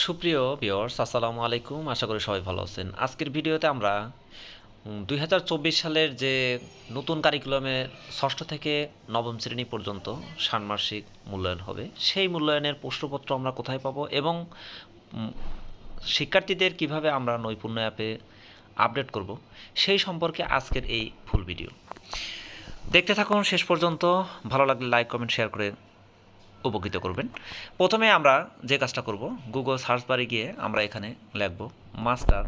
সুপ্রিয় ভিওর্স আসসালামু আলাইকুম। আশা করি সবাই ভালো আছেন। আজকের ভিডিওতে আমরা দুই হাজার চব্বিশ সালের যে নতুন কারিকুলামের ষষ্ঠ থেকে নবম শ্রেণি পর্যন্ত ষান্মাসিক মূল্যায়ন হবে, সেই মূল্যায়নের প্রশ্নপত্র আমরা কোথায় পাবো এবং শিক্ষার্থীদের কীভাবে আমরা নৈপুণ্য অ্যাপে আপডেট করব, সেই সম্পর্কে আজকের এই ফুল ভিডিও। দেখতে থাকুন শেষ পর্যন্ত। ভালো লাগলে লাইক কমেন্ট শেয়ার করে উপকৃত করবেন। প্রথমে আমরা যে কাজটা করব গুগল সার্চ বারে গিয়ে আমরা এখানে লিখব master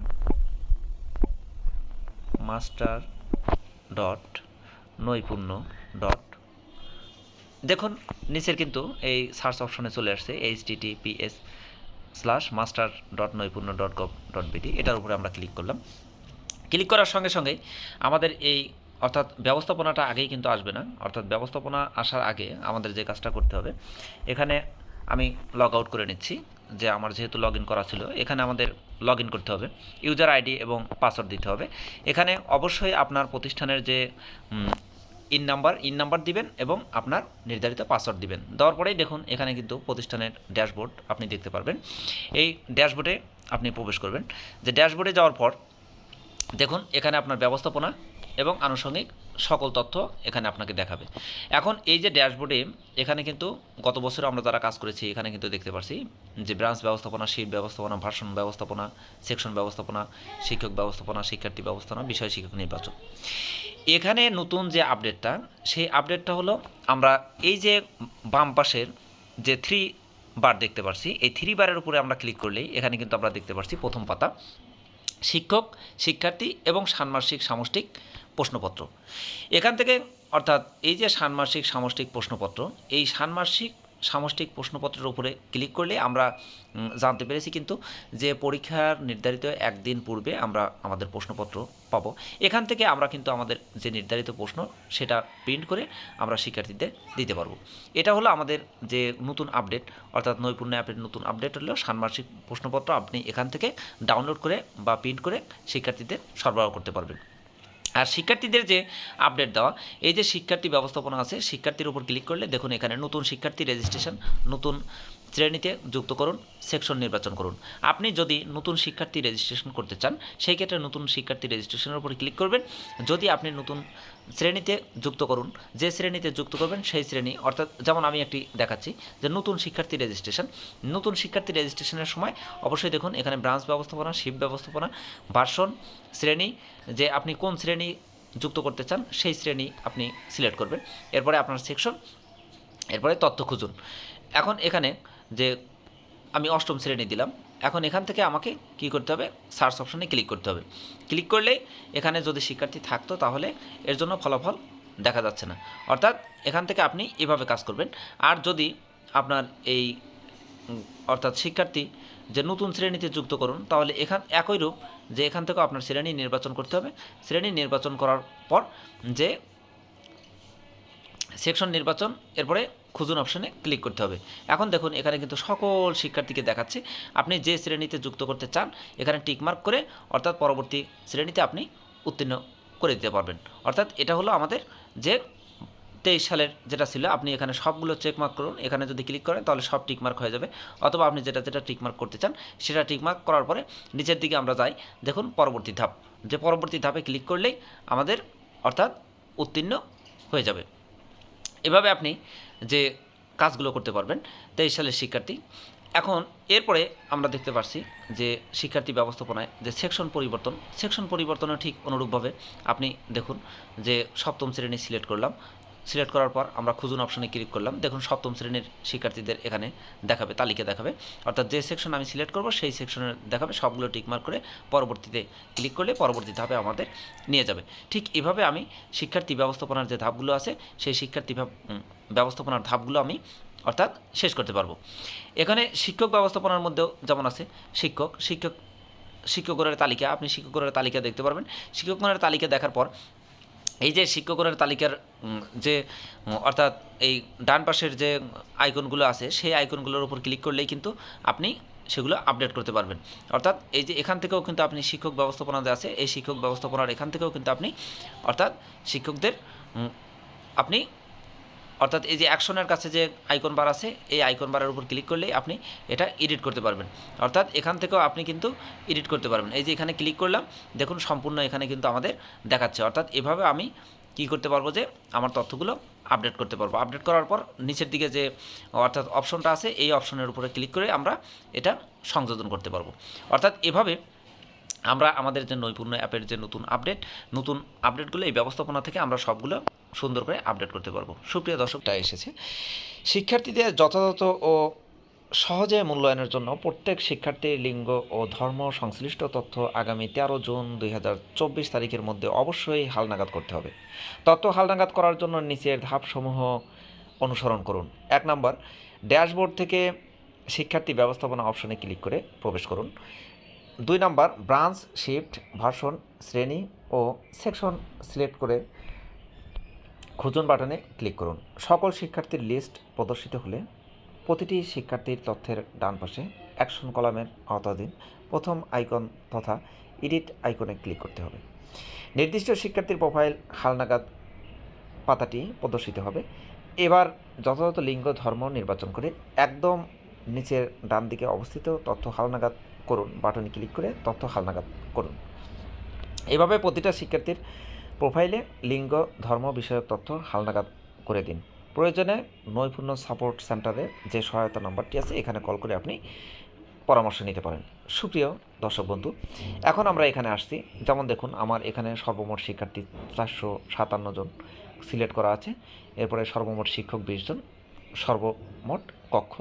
master dot Naipunno dot দেখুন, নিচের কিন্তু এই সার্চ অপশনে চলে আসছে H TTPS slash master dot Naipunno dot gov dot BD এটার উপরে আমরা ক্লিক করলাম। ক্লিক করার সঙ্গে সঙ্গে আমাদের এই অর্থাৎ ব্যবস্থাপনাটা আগেই কিন্তু আসবে না। অর্থাৎ ব্যবস্থাপনা আসার আগে আমাদের যে কাজটা করতে হবে, এখানে আমি লগ আউট করে নিচ্ছি যে আমার যেহেতু লগ করা ছিল, এখানে আমাদের লগ করতে হবে ইউজার আইডি এবং পাসওয়ার্ড দিতে হবে। এখানে অবশ্যই আপনার প্রতিষ্ঠানের যে ইন নাম্বার ইন নাম্বার দিবেন এবং আপনার নির্ধারিত পাসওয়ার্ড দিবেন। দেওয়ার পরেই দেখুন, এখানে কিন্তু প্রতিষ্ঠানের ড্যাশবোর্ড আপনি দেখতে পারবেন। এই ড্যাশবোর্ডে আপনি প্রবেশ করবেন। যে ড্যাশবোর্ডে যাওয়ার পর, দেখুন, এখানে আপনার ব্যবস্থাপনা এবং আনুষঙ্গিক সকল তথ্য এখানে আপনাকে দেখাবে। এখন এই যে ড্যাশবোর্ডে এখানে কিন্তু গত বছর আমরা যারা কাজ করেছি, এখানে কিন্তু দেখতে পাচ্ছি যে ব্রাঞ্চ ব্যবস্থাপনা শীট ব্যবস্থাপনা, ভাষণ ব্যবস্থাপনা সেকশন ব্যবস্থাপনা, শিক্ষক ব্যবস্থাপনা, শিক্ষার্থী ব্যবস্থাপনা, বিষয় শিক্ষক নির্বাচন। এখানে নতুন যে আপডেটটা সেই আপডেটটা হলো আমরা এই যে বাম পাশের যে থ্রি বার দেখতে পাচ্ছি এই থ্রি বারের উপরে আমরা ক্লিক করলেই এখানে কিন্তু আমরা দেখতে পাচ্ছি প্রথম পাতা। শিক্ষক, শিক্ষার্থী এবং ষান্মাসিক সামষ্টিক প্রশ্নপত্র। এখান থেকে অর্থাৎ এই যে ষান্মাসিক সামষ্টিক প্রশ্নপত্র, এই ষান্মাসিক সামষ্টিক প্রশ্নপত্রের উপরে ক্লিক করলে আমরা জানতে পেরেছি কিন্তু যে পরীক্ষার নির্ধারিত একদিন পূর্বে আমরা আমাদের প্রশ্নপত্র পাবো। এখান থেকে আমরা কিন্তু আমাদের যে নির্ধারিত প্রশ্ন সেটা প্রিন্ট করে আমরা শিক্ষার্থীদের দিতে পারব। এটা হলো আমাদের যে নতুন আপডেট অর্থাৎ নৈপুণ্য অ্যাপের নতুন আপডেট হলো ষান্মাসিক প্রশ্নপত্র আপনি এখান থেকে ডাউনলোড করে বা প্রিন্ট করে শিক্ষার্থীদের সরবরাহ করতে পারবেন। আর শিক্ষার্থীদের যে আপডেট দেওয়া, এই যে শিক্ষার্থী ব্যবস্থাপনা আছে, শিক্ষার্থীর উপর ক্লিক করলে দেখুন এখানে নতুন শিক্ষার্থী রেজিস্ট্রেশন নতুন শ্রেণীতে যুক্ত করুন সেকশন নির্বাচন করুন। আপনি যদি নতুন শিক্ষার্থী রেজিস্ট্রেশন করতে চান, সেই ক্ষেত্রে নতুন শিক্ষার্থী রেজিস্ট্রেশনের উপর ক্লিক করবেন। যদি আপনি নতুন শ্রেণীতে যুক্ত করুন, যে শ্রেণীতে যুক্ত করবেন, সেই শ্রেণি, অর্থাৎ যেমন আমি একটি দেখাচ্ছি, যে নতুন শিক্ষার্থী রেজিস্ট্রেশন নতুন শিক্ষার্থী রেজিস্ট্রেশনের সময় অবশ্যই দেখুন, এখানে ব্রাঞ্চ ব্যবস্থাপনা শিপ ব্যবস্থাপনা ভার্সন শ্রেণি, যে আপনি কোন শ্রেণি যুক্ত করতে চান, সেই শ্রেণি আপনি সিলেক্ট করবেন। এরপরে আপনার সেকশন এরপরে তথ্য খুঁজুন। এখন এখানে যে আমি অষ্টম শ্রেণি দিলাম। এখন এখান থেকে আমাকে কি করতে হবে? সার্চ অপশনে ক্লিক করতে হবে। ক্লিক করলেই এখানে যদি শিক্ষার্থী থাকতো তাহলে এর জন্য ফলাফল দেখা যাচ্ছে না। অর্থাৎ এখান থেকে আপনি এভাবে কাজ করবেন। আর যদি আপনার এই অর্থাৎ শিক্ষার্থী যে নতুন শ্রেণীতে যুক্ত করুন, তাহলে এখান, একই রূপ যে এখান থেকেও আপনার শ্রেণি নির্বাচন করতে হবে। শ্রেণি নির্বাচন করার পর যে সেকশন নির্বাচন, এরপরে খুঁজুন অপশানে ক্লিক করতে হবে। এখন দেখুন, এখানে কিন্তু সকল শিক্ষার্থীকে দেখাচ্ছে। আপনি যে শ্রেণীতে যুক্ত করতে চান, এখানে টিকমার্ক করে অর্থাৎ পরবর্তী শ্রেণীতে আপনি উত্তীর্ণ করে দিতে পারবেন। অর্থাৎ এটা হলো আমাদের যে তেইশ সালের যেটা ছিল, আপনি এখানে সবগুলো চেকমার্ক করুন। এখানে যদি ক্লিক করেন, তাহলে সব টিকমার্ক হয়ে যাবে। অথবা আপনি যেটা যেটা টিকমার্ক করতে চান, সেটা টিকমার্ক করার পরে নিচের দিকে আমরা যাই। দেখুন, পরবর্তী ধাপ। যে পরবর্তী ধাপে ক্লিক করলেই আমাদের অর্থাৎ উত্তীর্ণ হয়ে যাবে। এভাবে আপনি যে কাজগুলো করতে পারবেন, তেইশ সালের শিক্ষার্থী। এখন এরপরে আমরা দেখতে পাচ্ছি যে শিক্ষার্থী ব্যবস্থাপনায় যে সেকশন পরিবর্তন, সেকশন পরিবর্তনও ঠিক অনুরূপভাবে আপনি দেখুন যে সপ্তম শ্রেণি সিলেক্ট করলাম। সিলেক্ট করার পর আমরা খুঁজুন অপশানে ক্লিক করলাম। দেখুন সপ্তম শ্রেণির শিক্ষার্থীদের এখানে দেখাবে, তালিকা দেখাবে। অর্থাৎ যে সেকশন আমি সিলেক্ট করব, সেই সেকশনে দেখাবে, সবগুলো টিকমার্ক করে পরবর্তীতে ক্লিক করলে পরবর্তী ধাপে আমাদের নিয়ে যাবে। ঠিক এভাবে আমি শিক্ষার্থী ব্যবস্থাপনার যে ধাপগুলো আছে, সেই শিক্ষার্থী ব্যবস্থাপনার ধাপগুলো আমি অর্থাৎ শেষ করতে পারব। এখানে শিক্ষক ব্যবস্থাপনার মধ্যেও যেমন আছে, শিক্ষক শিক্ষক, শিক্ষকগণের তালিকা, আপনি শিক্ষকগণের তালিকা দেখতে পারবেন। শিক্ষকগণের তালিকা দেখার পর এই যে শিক্ষকগণের তালিকার যে অর্থাৎ এই ডান পাশের যে আইকনগুলো আছে, সেই আইকনগুলোর উপর ক্লিক করলেই কিন্তু আপনি সেগুলো আপডেট করতে পারবেন। অর্থাৎ এই যে এখান থেকেও কিন্তু আপনি শিক্ষক ব্যবস্থাপনা যে আছে, এই শিক্ষক ব্যবস্থাপনার এখান থেকেও কিন্তু আপনি, অর্থাৎ শিক্ষকদের আপনি অর্থাৎ এই যে অ্যাকশনের কাছে যে আইকন বার আছে, এই আইকন বারের উপর ক্লিক করলেই আপনি এটা এডিট করতে পারবেন। অর্থাৎ এখান থেকেও আপনি কিন্তু এডিট করতে পারবেন। এই যে এখানে ক্লিক করলাম, দেখুন সম্পূর্ণ এখানে কিন্তু আমাদের দেখাচ্ছে। অর্থাৎ এভাবে আমি কি করতে পারব যে আমার তথ্যগুলো আপডেট করতে পারব। আপডেট করার পর নিচের দিকে যে অর্থাৎ অপশনটা আছে, এই অপশনের উপরে ক্লিক করে আমরা এটা সংযোজন করতে পারব। অর্থাৎ এভাবে আমরা আমাদের যে নৈপুণ্য অ্যাপের যে নতুন আপডেট নতুন আপডেটগুলো এই ব্যবস্থাপনা থেকে আমরা সবগুলো সুন্দর করে আপডেট করতে পারব। সুপ্রিয় দর্শকটা এসেছে। শিক্ষার্থীদের যথাযথ ও সহজে মূল্যায়নের জন্য প্রত্যেক শিক্ষার্থীর লিঙ্গ ও ধর্ম সংশ্লিষ্ট তথ্য আগামী তেরো জুন দুই হাজার চব্বিশ তারিখের মধ্যে অবশ্যই হালনাগাদ করতে হবে। তথ্য হালনাগাদ করার জন্য নিচের ধাপসমূহ অনুসরণ করুন। এক নম্বর, ড্যাশবোর্ড থেকে শিক্ষার্থী ব্যবস্থাপনা অপশনে ক্লিক করে প্রবেশ করুন। দুই নম্বর, ব্রাঞ্চ, শিফট, ভার্সন, শ্রেণি ও সেকশন সিলেক্ট করে খুঁজুন বাটনে ক্লিক করুন। সকল শিক্ষার্থীর লিস্ট প্রদর্শিত হলে প্রতিটি শিক্ষার্থীর তথ্যের ডান পাশে অ্যাকশন কলামের আওতাধীন প্রথম আইকন তথা এডিট আইকনে ক্লিক করতে হবে। নির্দিষ্ট শিক্ষার্থীর প্রোফাইল হালনাগাদ পাতাটি প্রদর্শিত হবে। এবার যথাযথ লিঙ্গ, ধর্ম নির্বাচন করে একদম নিচের ডান দিকে অবস্থিত তথ্য হালনাগাদ করুন। বাটনে ক্লিক করে তথ্য হালনাগাদ করুন। এভাবে প্রতিটা শিক্ষার্থীর প্রোফাইলে লিঙ্গ, ধর্ম বিষয়ক তথ্য হালনাগাদ করে দিন। প্রয়োজনে নৈপুণ্য সাপোর্ট সেন্টারে যে সহায়তা নম্বরটি আছে, এখানে কল করে আপনি পরামর্শ নিতে পারেন। সুপ্রিয় দর্শক বন্ধু, এখন আমরা এখানে আসছি। যেমন দেখুন, আমার এখানে সর্বমোট শিক্ষার্থী চারশো সাতান্ন জন সিলেক্ট করা আছে। এরপরে সর্বমোট শিক্ষক বিশ জন, সর্বমোট কক্ষ।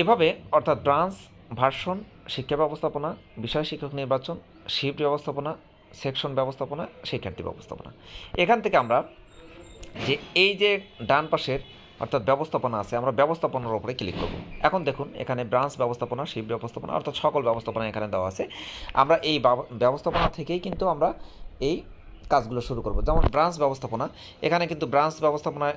এভাবে অর্থাৎ ব্রাঞ্চ, ভার্সন, শিক্ষা ব্যবস্থাপনা, বিষয় শিক্ষক নির্বাচন, শিফট ব্যবস্থাপনা সেকশন ব্যবস্থাপনা শিক্ষার্থী ব্যবস্থাপনা। এখান থেকে আমরা যে এই যে ডান পাশের অর্থাৎ ব্যবস্থাপনা আছে, আমরা ব্যবস্থাপনার উপরে ক্লিক করব। এখন দেখুন, এখানে ব্রাঞ্চ ব্যবস্থাপনা শিফট ব্যবস্থাপনা, অর্থাৎ সকল ব্যবস্থাপনা এখানে দেওয়া আছে। আমরা এই ব্যবস্থাপনা থেকেই কিন্তু আমরা এই কাজগুলো শুরু করব। যেমন ব্রাঞ্চ ব্যবস্থাপনা, এখানে কিন্তু ব্রাঞ্চ ব্যবস্থাপনায়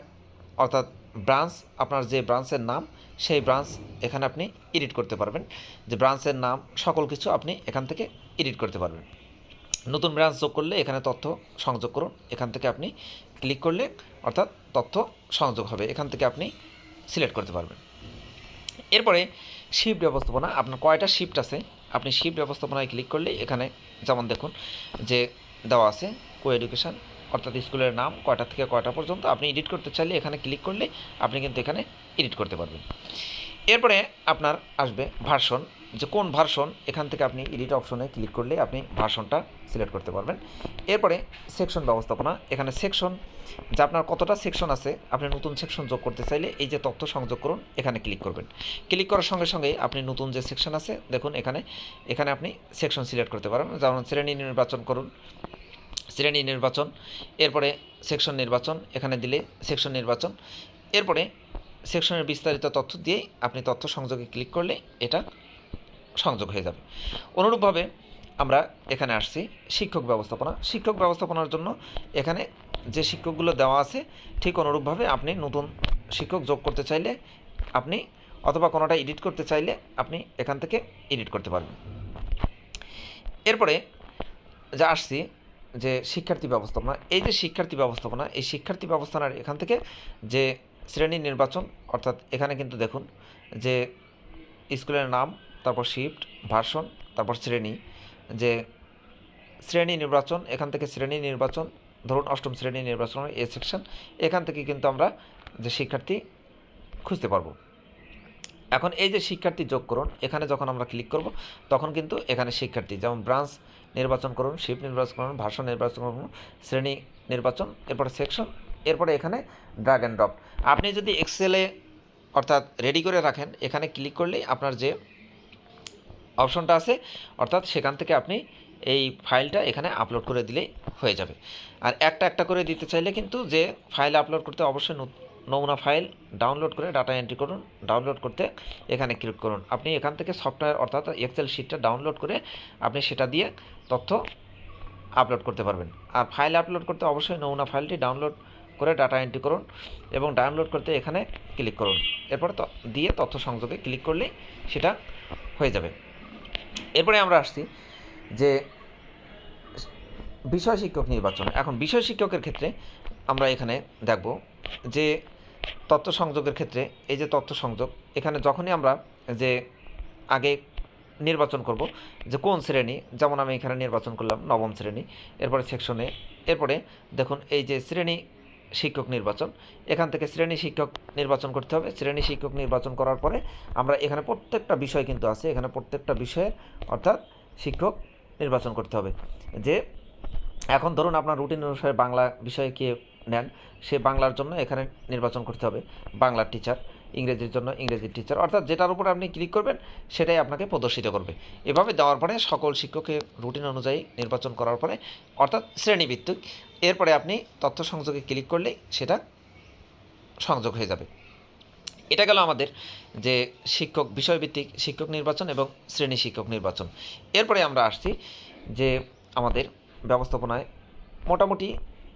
অর্থাৎ ব্রাঞ্চ আপনার যে ব্রাঞ্চের নাম, সেই ব্রাঞ্চ এখানে আপনি এডিট করতে পারবেন। যে ব্রাঞ্চের নাম, সকল কিছু আপনি এখান থেকে এডিট করতে পারবেন। নতুন ব্রাঞ্চ যোগ করলে এখানে তথ্য সংযোগ করুন। এখান থেকে আপনি ক্লিক করলে অর্থাৎ তথ্য সংযোগ হবে। এখান থেকে আপনি সিলেক্ট করতে পারবেন। এরপরে শিফট ব্যবস্থাপনা, আপনার কয়টা শিফট আছে? আপনি শিফট ব্যবস্থাপনায় ক্লিক করলে এখানে যেমন দেখুন যে দেওয়া আছে কো এডুকেশান অর্থাৎ স্কুলের নাম, কয়টা থেকে কয়টা পর্যন্ত। আপনি এডিট করতে চাইলে এখানে ক্লিক করলে আপনি কিন্তু এখানে এডিট করতে পারবেন। এরপরে আপনার আসবে ভার্সন যে কোন ভার্সন এখান থেকে আপনি এডিট অপশনে ক্লিক করলে আপনি ভার্সনটা সিলেক্ট করতে পারবেন। এরপরে সেকশন ব্যবস্থাপনা, এখানে সেকশন যে আপনার কতটা সেকশন আছে, আপনি নতুন সেকশন যোগ করতে চাইলে এই যে তথ্য সংযোগ করুন, এখানে ক্লিক করবেন। ক্লিক করার সঙ্গে সঙ্গে আপনি নতুন যে সেকশন আছে, দেখুন এখানে এখানে আপনি সেকশন সিলেক্ট করতে পারেন। যেমন শ্রেণি নির্বাচন করুন, শ্রেণি নির্বাচন, এরপরে সেকশন নির্বাচন, এখানে দিলে সেকশন নির্বাচন। এরপরে সেকশনের বিস্তারিত তথ্য দিয়ে আপনি তথ্য সংযোগে ক্লিক করলে এটা সংযোগ হয়ে যাবে। অনুরূপভাবে আমরা এখানে আসছি শিক্ষক ব্যবস্থাপনা। শিক্ষক ব্যবস্থাপনার জন্য এখানে যে শিক্ষকগুলো দেওয়া আছে, ঠিক অনুরূপভাবে আপনি নতুন শিক্ষক যোগ করতে চাইলে আপনি অথবা কোনোটা এডিট করতে চাইলে আপনি এখান থেকে এডিট করতে পারবেন। এরপরে যা আসছি যে শিক্ষার্থী ব্যবস্থাপনা। এই যে শিক্ষার্থী ব্যবস্থাপনা, এই শিক্ষার্থী ব্যবস্থাপনার এখান থেকে যে শ্রেণি নির্বাচন, অর্থাৎ এখানে কিন্তু দেখুন যে স্কুলের নাম তারপর শিফট ভার্সন তারপর শ্রেণি, যে শ্রেণি নির্বাচন, এখান থেকে শ্রেণি নির্বাচন, ধরুন অষ্টম শ্রেণি নির্বাচন এ সেকশন এখান থেকে কিন্তু আমরা যে শিক্ষার্থী খুঁজতে পারব। এখন এই যে শিক্ষার্থী যোগ করুন, এখানে যখন আমরা ক্লিক করব, তখন কিন্তু এখানে শিক্ষার্থী, যেমন ব্রাঞ্চ নির্বাচন করুন শিফট নির্বাচন করুন ভাষণ নির্বাচন করুন, শ্রেণি নির্বাচন, এরপরে সেকশন এরপরে এখানে ড্রাগ অ্যান্ড ড্রপ আপনি যদি এক্সেলে অর্থাৎ রেডি করে রাখেন, এখানে ক্লিক করলেই আপনার যে অপশনটা আছে, অর্থাৎ সেখান থেকে আপনি এই ফাইলটা এখানে আপলোড করে দিলেই হয়ে যাবে। আর একটা একটা করে দিতে চাইলে কিন্তু যে ফাইল আপলোড করতে অবশ্যই নমুনা ফাইল ডাউনলোড করে ডাটা এন্ট্রি করুন ডাউনলোড করতে এখানে ক্লিক করুন। আপনি এখান থেকে সফটওয়্যার অর্থাৎ এক্সেল শিটটা ডাউনলোড করে আপনি সেটা দিয়ে তথ্য আপলোড করতে পারবেন। আর ফাইল আপলোড করতে অবশ্যই নমুনা ফাইলটি ডাউনলোড করে ডাটা এন্ট্রি করুন এবং ডাউনলোড করতে এখানে ক্লিক করুন। এরপর দিয়ে তথ্য সংযোগে ক্লিক করলেই সেটা হয়ে যাবে। এরপরে আমরা আসছি যে বিষয় শিক্ষক নির্বাচন। এখন বিষয় শিক্ষকের ক্ষেত্রে আমরা এখানে দেখব যে তথ্য সংযোগের ক্ষেত্রে এই যে তথ্য সংযোগ, এখানে যখনই আমরা যে আগে নির্বাচন করব যে কোন শ্রেণি, যেমন আমি এখানে নির্বাচন করলাম নবম শ্রেণি, এরপরে সেকশনে, এরপরে দেখুন এই যে শ্রেণি শিক্ষক নির্বাচন। এখান থেকে শ্রেণি শিক্ষক নির্বাচন করতে হবে। শ্রেণি শিক্ষক নির্বাচন করার পরে আমরা এখানে প্রত্যেকটা বিষয় কিন্তু আছে। এখানে প্রত্যেকটা বিষয়ের অর্থাৎ শিক্ষক নির্বাচন করতে হবে। যে এখন ধরুন আপনার রুটিন অনুসারে বাংলা বিষয়ে কে নেন, সে বাংলার জন্য এখানে নির্বাচন করতে হবে। বাংলার টিচার ইংরেজির জন্য ইংরেজির টিচার অর্থাৎ যেটার উপর আপনি ক্লিক করবেন, সেটাই আপনাকে প্রদর্শিত করবে। এভাবে দেওয়ার পরে সকল শিক্ষকের রুটিন অনুযায়ী নির্বাচন করার পরে অর্থাৎ শ্রেণীভিত্তিক এরপরে আপনি তথ্য সংযোগে ক্লিক করলে সেটা সংযোগ হয়ে যাবে। এটা গেল আমাদের যে শিক্ষক বিষয়ভিত্তিক শিক্ষক নির্বাচন এবং শ্রেণি শিক্ষক নির্বাচন। এরপরে আমরা আসছি যে আমাদের ব্যবস্থাপনায় মোটামুটি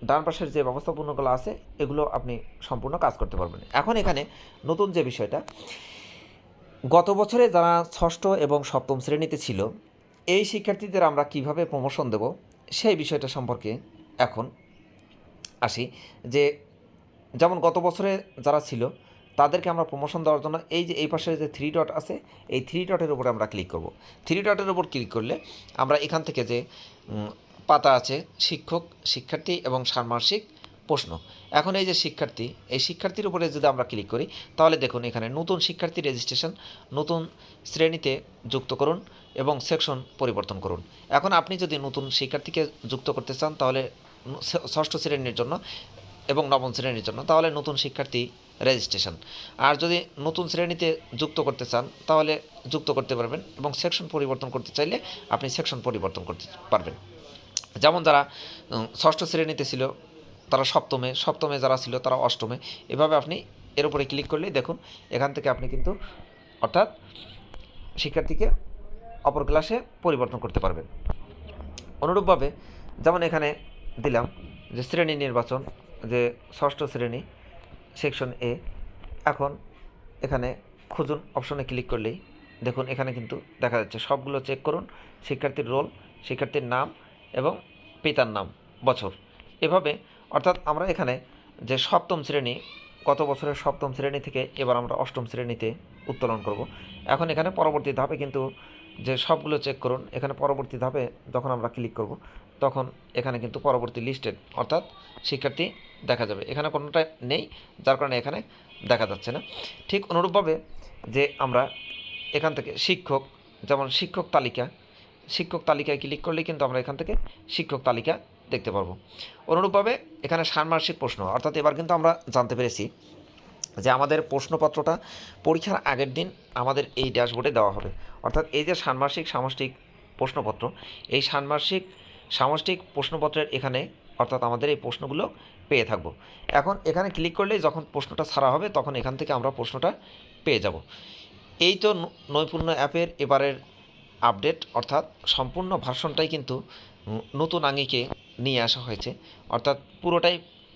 ডান পাশের যে ব্যবস্থাপনাগুলো আছে, এগুলো আপনি সম্পূর্ণ কাজ করতে পারবেন। এখন এখানে নতুন যে বিষয়টা, গত বছরে যারা ষষ্ঠ এবং সপ্তম শ্রেণীতে ছিল, এই শিক্ষার্থীদের আমরা কীভাবে প্রমোশন দেব, সেই বিষয়টা সম্পর্কে এখন আসি যে যেমন গত বছরে যারা ছিল, তাদেরকে আমরা প্রমোশন দেওয়ার জন্য এই যে এই পাশে যে থ্রি ডট আছে, এই থ্রি ডটের উপরে আমরা ক্লিক করব। থ্রি ডটের উপর ক্লিক করলে আমরা এখান থেকে যে পাতা আছে, শিক্ষক, শিক্ষার্থী এবং ষান্মাসিক প্রশ্ন। এখন এই যে শিক্ষার্থী, এই শিক্ষার্থীর উপরে যদি আমরা ক্লিক করি, তাহলে দেখুন এখানে নতুন শিক্ষার্থী রেজিস্ট্রেশন নতুন শ্রেণীতে যুক্ত করুন এবং সেকশন পরিবর্তন করুন। এখন আপনি যদি নতুন শিক্ষার্থীকে যুক্ত করতে চান, তাহলে ষষ্ঠ শ্রেণির জন্য এবং নবম শ্রেণির জন্য, তাহলে নতুন শিক্ষার্থী রেজিস্ট্রেশন আর যদি নতুন শ্রেণীতে যুক্ত করতে চান, তাহলে যুক্ত করতে পারবেন এবং সেকশন পরিবর্তন করতে চাইলে আপনি সেকশন পরিবর্তন করতে পারবেন। যেমন যারা ষষ্ঠ শ্রেণীতে ছিল, তারা সপ্তমে সপ্তমে যারা ছিল, তারা অষ্টমে। এভাবে আপনি এর উপরে ক্লিক করলেই দেখুন, এখান থেকে আপনি কিন্তু অর্থাৎ শিক্ষার্থীকে অপর ক্লাসে পরিবর্তন করতে পারবেন। অনুরূপভাবে, যেমন এখানে দিলাম যে শ্রেণি নির্বাচন, যে ষষ্ঠ শ্রেণি সেকশন এ এখন এখানে খুঁজুন অপশনে ক্লিক করলেই দেখুন এখানে কিন্তু দেখা যাচ্ছে সবগুলো চেক করুন, শিক্ষার্থীর রোল শিক্ষার্থীর নাম এবং পিতার নাম, বছর। এভাবে, অর্থাৎ আমরা এখানে যে সপ্তম শ্রেণি গত বছরের সপ্তম শ্রেণি থেকে এবার আমরা অষ্টম শ্রেণীতে উত্তোলন করব। এখন এখানে পরবর্তী ধাপে কিন্তু যে সবগুলো চেক করুন, এখানে পরবর্তী ধাপে যখন আমরা ক্লিক করব, তখন এখানে কিন্তু পরবর্তী লিস্টেড অর্থাৎ শিক্ষার্থী দেখা যাবে। এখানে কোনোটা নেই, যার কারণে এখানে দেখা যাচ্ছে না। ঠিক অনুরূপভাবে যে আমরা এখান থেকে শিক্ষক, যেমন শিক্ষক তালিকা, শিক্ষক তালিকায় ক্লিক করলে কিন্তু আমরা এখান থেকে শিক্ষক তালিকা দেখতে পারব। অনুরূপভাবে এখানে ষান্মাসিক প্রশ্ন, অর্থাৎ এবার কিন্তু আমরা জানতে পেরেছি যে আমাদের প্রশ্নপত্রটা পরীক্ষার আগের দিন আমাদের এই ড্যাশবোর্ডে দেওয়া হবে। অর্থাৎ এই যে ষান্মাসিক সামষ্টিক প্রশ্নপত্র, এই ষান্মাসিক সামষ্টিক প্রশ্নপত্রের এখানে অর্থাৎ আমাদের এই প্রশ্নগুলো পেয়ে থাকব। এখন এখানে ক্লিক করলেই যখন প্রশ্নটা ছাড়া হবে তখন এখান থেকে আমরা প্রশ্নটা পেয়ে যাব। এই তো নৈপুণ্য অ্যাপের এবারের আপডেট, অর্থাৎ সম্পূর্ণ ভার্সনটাই কিন্তু নতুন আঙ্গিকে নিয়ে আসা হয়েছে। অর্থাৎ পুরোটাই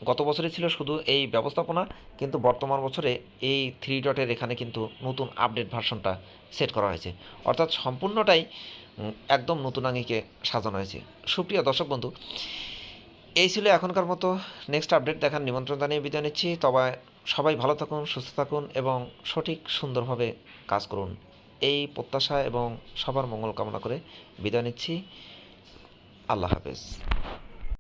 গত বছরে ছিল শুধু এই ব্যবস্থাপনা, কিন্তু বর্তমান বছরে এই থ্রি ডটের এখানে কিন্তু নতুন আপডেট ভার্সনটা সেট করা হয়েছে। অর্থাৎ সম্পূর্ণটাই একদম নতুন আঙ্গিকে সাজানো হয়েছে। সুপ্রিয় দর্শক বন্ধু, এই ছিল এখনকার মতো নেক্সট আপডেট দেখার নিমন্ত্রণ জানিয়ে বিদায় নিচ্ছি। তবে সবাই ভালো থাকুন, সুস্থ থাকুন এবং সঠিক সুন্দরভাবে কাজ করুন। এই প্রত্যাশা এবং সবার মঙ্গল কামনা করে বিদায় নিচ্ছি। আল্লাহ হাফেজ।